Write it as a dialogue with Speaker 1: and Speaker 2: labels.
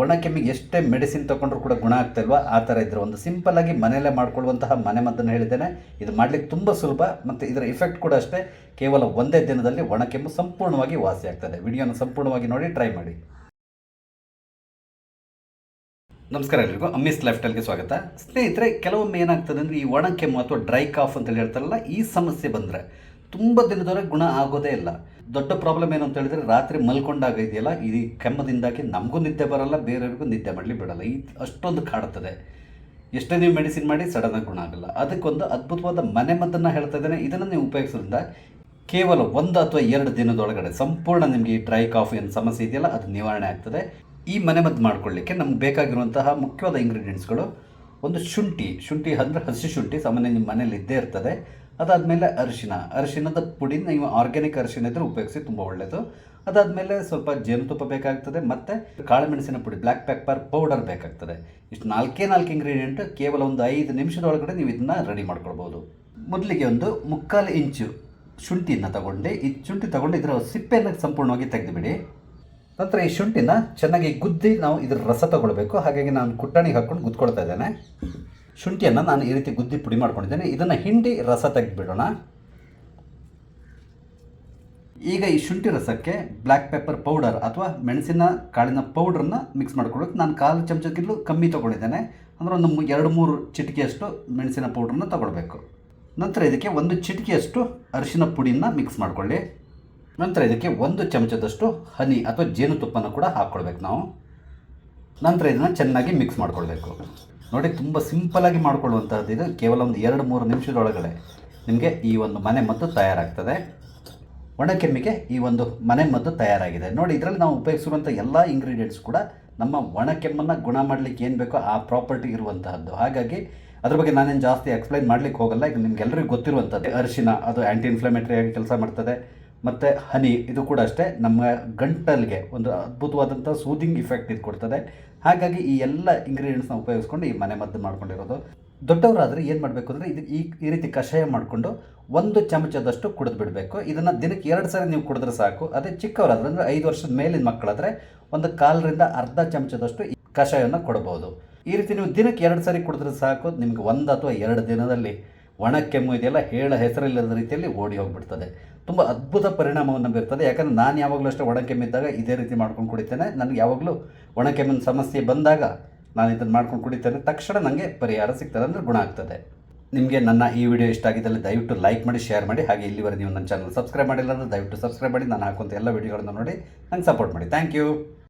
Speaker 1: ಒಣ ಕೆಮ್ಮಿಗೆ ಎಷ್ಟೇ ಮೆಡಿಸಿನ್ ತೊಗೊಂಡ್ರು ಕೂಡ ಗುಣ ಆಗ್ತಾ ಇಲ್ವಾ? ಆ ಥರ ಇದ್ರೆ ಒಂದು ಸಿಂಪಲ್ ಆಗಿ ಮನೆಯಲ್ಲೇ ಮಾಡ್ಕೊಳ್ಳುವಂತಹ ಮನೆ ಮದ್ದನ್ನು ಹೇಳಿದ್ದೇನೆ. ಇದು ಮಾಡ್ಲಿಕ್ಕೆ ತುಂಬ ಸುಲಭ ಮತ್ತು ಇದರ ಇಫೆಕ್ಟ್ ಕೂಡ ಅಷ್ಟೇ. ಕೇವಲ ಒಂದೇ ದಿನದಲ್ಲಿ ಒಣ ಕೆಮ್ಮು ಸಂಪೂರ್ಣವಾಗಿ ವಾಸಿ ಆಗ್ತದೆ ವಿಡಿಯೋನ ಸಂಪೂರ್ಣವಾಗಿ ನೋಡಿ, ಟ್ರೈ ಮಾಡಿ. ನಮಸ್ಕಾರ ಎಲ್ರಿಗೂ. ಅಮ್ಮಿಸ್ ಲೈಫ್ ಸ್ವಾಗತ. ಸ್ನೇಹಿತರೆ, ಕೆಲವೊಮ್ಮೆ ಏನಾಗ್ತದೆ ಅಂದರೆ ಈ ಒಣ ಕೆಮ್ಮು ಅಥವಾ ಡ್ರೈ ಕಾಫ್ ಅಂತೇಳಿ ಹೇಳ್ತಾರಲ್ಲ, ಈ ಸಮಸ್ಯೆ ಬಂದರೆ ತುಂಬ ದಿನದವರೆಗೆ ಗುಣ ಆಗೋದೇ ಇಲ್ಲ. ದೊಡ್ಡ ಪ್ರಾಬ್ಲಮ್ ಏನು ಅಂತ ಹೇಳಿದ್ರೆ ರಾತ್ರಿ ಮಲ್ಕೊಂಡಾಗ ಇದೆಯಲ್ಲ, ಈ ಕೆಮ್ಮದಿಂದಾಗಿ ನಮಗೂ ನಿದ್ದೆ ಬರಲ್ಲ, ಬೇರೆಯವ್ರಿಗೂ ನಿದ್ದೆ ಮಾಡಲಿ ಬಿಡಲ್ಲ. ಈ ಅಷ್ಟೊಂದು ಕಾಡುತ್ತದೆ. ಎಷ್ಟೇ ನೀವು ಮೆಡಿಸಿನ್ ಮಾಡಿ ಸಡನ್ನಾಗಿ ಗುಣ ಆಗಲ್ಲ. ಅದಕ್ಕೊಂದು ಅದ್ಭುತವಾದ ಮನೆ ಮದ್ದನ್ನು ಹೇಳ್ತಾ ಇದ್ದೇನೆ. ಇದನ್ನು ನೀವು ಉಪಯೋಗಿಸೋದ್ರಿಂದ ಕೇವಲ ಒಂದು ಅಥವಾ ಎರಡು ದಿನದೊಳಗಡೆ ಸಂಪೂರ್ಣ ನಿಮಗೆ ಈ ಡ್ರೈ ಕಾಫಿ ಏನು ಸಮಸ್ಯೆ ಇದೆಯಲ್ಲ, ಅದು ನಿವಾರಣೆ ಆಗ್ತದೆ. ಈ ಮನೆ ಮದ್ದು ಮಾಡ್ಕೊಳ್ಳಿಕ್ಕೆ ನಮ್ಗೆ ಬೇಕಾಗಿರುವಂತಹ ಮುಖ್ಯವಾದ ಇಂಗ್ರೀಡಿಯೆಂಟ್ಸ್ಗಳು ಒಂದು ಶುಂಠಿ. ಶುಂಠಿ ಅಂದರೆ ಹಸಿ ಶುಂಠಿ, ಸಾಮಾನ್ಯ ನಿಮ್ಮ ಮನೇಲಿ ಇದ್ದೇ ಇರ್ತದೆ. ಅದಾದಮೇಲೆ ಅರಿಶಿನ. ಅರಿಶಿನದ ಪುಡಿ ನೀವು ಆರ್ಗ್ಯಾನಿಕ್ ಅರಿಶಿನ ಇದ್ದರೆ ಉಪಯೋಗಿಸಿ ತುಂಬ ಒಳ್ಳೆಯದು ಅದಾದಮೇಲೆ ಸ್ವಲ್ಪ ಜೇನುತುಪ್ಪ ಬೇಕಾಗ್ತದೆ, ಮತ್ತು ಕಾಳುಮೆಣಸಿನ ಪುಡಿ ಬ್ಲ್ಯಾಕ್ ಪೆಪ್ಪರ್ ಪೌಡರ್ ಬೇಕಾಗ್ತದೆ. ಇಷ್ಟು ನಾಲ್ಕೇ ನಾಲ್ಕು ಇಂಗ್ರೀಡಿಯೆಂಟ್ ಕೇವಲ ಒಂದು ಐದು ನಿಮಿಷದೊಳಗಡೆ ನೀವು ಇದನ್ನು ರೆಡಿ ಮಾಡ್ಕೊಳ್ಬೋದು. ಮೊದಲಿಗೆ ಒಂದು ಮುಕ್ಕಾಲು ಇಂಚು ಶುಂಠಿಯನ್ನು ತಗೊಂಡು. ಈ ಶುಂಠಿ ತಗೊಂಡು ಇದರ ಸಿಪ್ಪೆಯನ್ನು ಸಂಪೂರ್ಣವಾಗಿ ತೆಗೆದುಬಿಡಿ. ನಂತರ ಈ ಶುಂಠಿನ ಚೆನ್ನಾಗಿ ಗುದ್ದಿ ನಾವು ಇದರ ರಸ ತಗೊಳ್ಬೇಕು. ಹಾಗಾಗಿ ನಾನು ಕುಟ್ಟಣಿಗೆ ಹಾಕ್ಕೊಂಡು ಗುದ್ಕೊಳ್ತಾ ಇದ್ದೇನೆ. ಶುಂಠಿಯನ್ನು ನಾನು ಈ ರೀತಿ ಗುದ್ದಿ ಪುಡಿ ಮಾಡ್ಕೊಂಡಿದ್ದೇನೆ. ಇದನ್ನು ಹಿಂಡಿ ರಸ ತೆಗೆದುಬಿಡೋಣ. ಈಗ ಈ ಶುಂಠಿ ರಸಕ್ಕೆ ಬ್ಲ್ಯಾಕ್ ಪೆಪ್ಪರ್ ಪೌಡರ್ ಅಥವಾ ಮೆಣಸಿನ ಕಾಳಿನ ಪೌಡ್ರನ್ನ ಮಿಕ್ಸ್ ಮಾಡ್ಕೊಳ್ಳೋಕೆ ನಾನು ಕಾಲು ಚಮಚಕ್ಕಿಂತಲೂ ಕಮ್ಮಿ ತೊಗೊಂಡಿದ್ದೇನೆ. ಅಂದರೆ ಒಂದು ಎರಡು ಮೂರು ಚಿಟಿಕೆಯಷ್ಟು ಮೆಣಸಿನ ಪೌಡ್ರನ್ನ ತೊಗೊಳ್ಬೇಕು. ನಂತರ ಇದಕ್ಕೆ ಒಂದು ಚಿಟಿಕೆಯಷ್ಟು ಅರಿಶಿನ ಪುಡಿನ ಮಿಕ್ಸ್ ಮಾಡಿಕೊಳ್ಳಿ. ನಂತರ ಇದಕ್ಕೆ ಒಂದು ಚಮಚದಷ್ಟು ಹನಿ ಅಥವಾ ಜೇನುತುಪ್ಪನ ಕೂಡ ಹಾಕ್ಕೊಳ್ಬೇಕು ನಾವು. ನಂತರ ಇದನ್ನು ಚೆನ್ನಾಗಿ ಮಿಕ್ಸ್ ಮಾಡ್ಕೊಳ್ಬೇಕು. ನೋಡಿ, ತುಂಬ ಸಿಂಪಲಾಗಿ ಮಾಡ್ಕೊಳ್ಳುವಂಥದ್ದು ಇದು. ಕೇವಲ ಒಂದು ಎರಡು, ಮೂರು ನಿಮಿಷದೊಳಗಡೆ ನಿಮಗೆ ಈ ಒಂದು ಮನೆ ಮದ್ದು ತಯಾರಾಗ್ತದೆ. ಒಣ ಕೆಮ್ಮಿಗೆ ಈ ಒಂದು ಮನೆ ಮದ್ದು ತಯಾರಾಗಿದೆ. ನೋಡಿ, ಇದರಲ್ಲಿ ನಾವು ಉಪಯೋಗಿಸಿರುವಂಥ ಎಲ್ಲ ಇಂಗ್ರೀಡಿಯೆಂಟ್ಸ್ ಕೂಡ ನಮ್ಮ ಒಣ ಕೆಮ್ಮನ್ನು ಗುಣ ಮಾಡಲಿಕ್ಕೆ ಏನು ಬೇಕೋ ಆ ಪ್ರಾಪರ್ಟಿ ಇರುವಂತಹದ್ದು. ಹಾಗಾಗಿ ಅದ್ರ ಬಗ್ಗೆ ನಾನೇನು ಜಾಸ್ತಿ ಎಕ್ಸ್ಪ್ಲೈನ್ ಮಾಡ್ಲಿಕ್ಕೆ ಹೋಗಲ್ಲ. ಈಗ ನಿಮ್ಗೆಲ್ಲರಿಗೂ ಗೊತ್ತಿರುವಂಥದ್ದು ಅರಿಶಿನ, ಅದು ಆ್ಯಂಟಿ ಇನ್ಫ್ಲಮೇಟರಿ ಆಗಿ ಕೆಲಸ ಮಾಡ್ತದೆ. ಮತ್ತು ಹನಿ, ಇದು ಕೂಡ ಅಷ್ಟೇ. ನಮ್ಮ ಗಂಟಲಿಗೆ ಒಂದು ಅದ್ಭುತವಾದಂಥ ಸೂದಿಂಗ್ ಇಫೆಕ್ಟ್ ಇದು ಕೊಡ್ತದೆ. ಹಾಗಾಗಿ ಈ ಎಲ್ಲ ಇಂಗ್ರೀಡಿಯೆಂಟ್ಸ್ನ ಉಪಯೋಗಿಸ್ಕೊಂಡು ಈ ಮನೆ ಮದ್ದು ಮಾಡ್ಕೊಂಡಿರೋದು. ದೊಡ್ಡವರಾದರೆ ಏನು ಮಾಡಬೇಕು ಅಂದರೆ ಇದು ಈ ಈ ರೀತಿ ಕಷಾಯ ಮಾಡಿಕೊಂಡು ಒಂದು ಚಮಚದಷ್ಟು ಕುಡಿದು ಬಿಡಬೇಕು. ಇದನ್ನು ದಿನಕ್ಕೆ ಎರಡು ಸಾರಿ ನೀವು ಕುಡಿದ್ರೆ ಸಾಕು. ಅದೇ ಚಿಕ್ಕವರಾದ್ರೆ ಅಂದರೆ ಐದು ವರ್ಷದ ಮೇಲಿನ ಮಕ್ಕಳಾದರೆ ಒಂದು ಕಾಲರಿಂದ ಅರ್ಧ ಚಮಚದಷ್ಟು ಈ ಕಷಾಯವನ್ನು ಕೊಡಬಹುದು ಈ ರೀತಿ ನೀವು ದಿನಕ್ಕೆ ಎರಡು ಸಾರಿ ಕುಡಿದ್ರೆ ಸಾಕು. ನಿಮಗೆ ಒಂದು ಅಥವಾ ಎರಡು ದಿನದಲ್ಲಿ ಒಣ ಕೆಮ್ಮು ಇದೆಯಲ್ಲ, ಹೇಳ ಹೆಸರಿಲ್ಲದ ರೀತಿಯಲ್ಲಿ ಓಡಿ ಹೋಗ್ಬಿಡ್ತದೆ. ತುಂಬ ಅದ್ಭುತ ಪರಿಣಾಮವನ್ನು ಬೀರ್ತದೆ ಯಾಕಂದರೆ ನಾನು ಯಾವಾಗಲೂ ಅಷ್ಟೇ ಒಣ ಕೆಮ್ಮಿದ್ದಾಗ ಇದೇ ರೀತಿ ಮಾಡ್ಕೊಂಡು ಕುಡಿತೇನೆ. ನನಗೆ ಯಾವಾಗಲೂ ಒಣ ಕೆಮ್ಮಿನ ಸಮಸ್ಯೆ ಬಂದಾಗ ನಾನು ಇದನ್ನು ಮಾಡ್ಕೊಂಡು ಕುಡಿತೇನೆ. ತಕ್ಷಣ ನನಗೆ ಪರಿಹಾರ ಸಿಗ್ತದೆ ಅಂದರೆ ಗುಣ ಆಗ್ತದೆ. ನಿಮಗೆ ನನ್ನ ಈ ವಿಡಿಯೋ ಇಷ್ಟ ಆಗಿದ್ದಲ್ಲಿ ದಯವಿಟ್ಟು ಲೈಕ್ ಮಾಡಿ, ಶೇರ್ ಮಾಡಿ. ಹಾಗೆ ಇಲ್ಲಿವರೆಗೆ ನೀವು ನನ್ನ ಚಾನಲ್ ಸಬ್ಸ್ಕ್ರೈಬ್ ಮಾಡಿಲ್ಲ ಅಂದರೆ ದಯವಿಟ್ಟು ಸಬ್ಸ್ಕ್ರೈಬ್ ಮಾಡಿ. ನಾನು ಹಾಕುವಂಥ ಎಲ್ಲ ವಿಡಿಯೋಗಳನ್ನು ನೋಡಿ ನಂಗೆ ಸಪೋರ್ಟ್ ಮಾಡಿ. Thank you.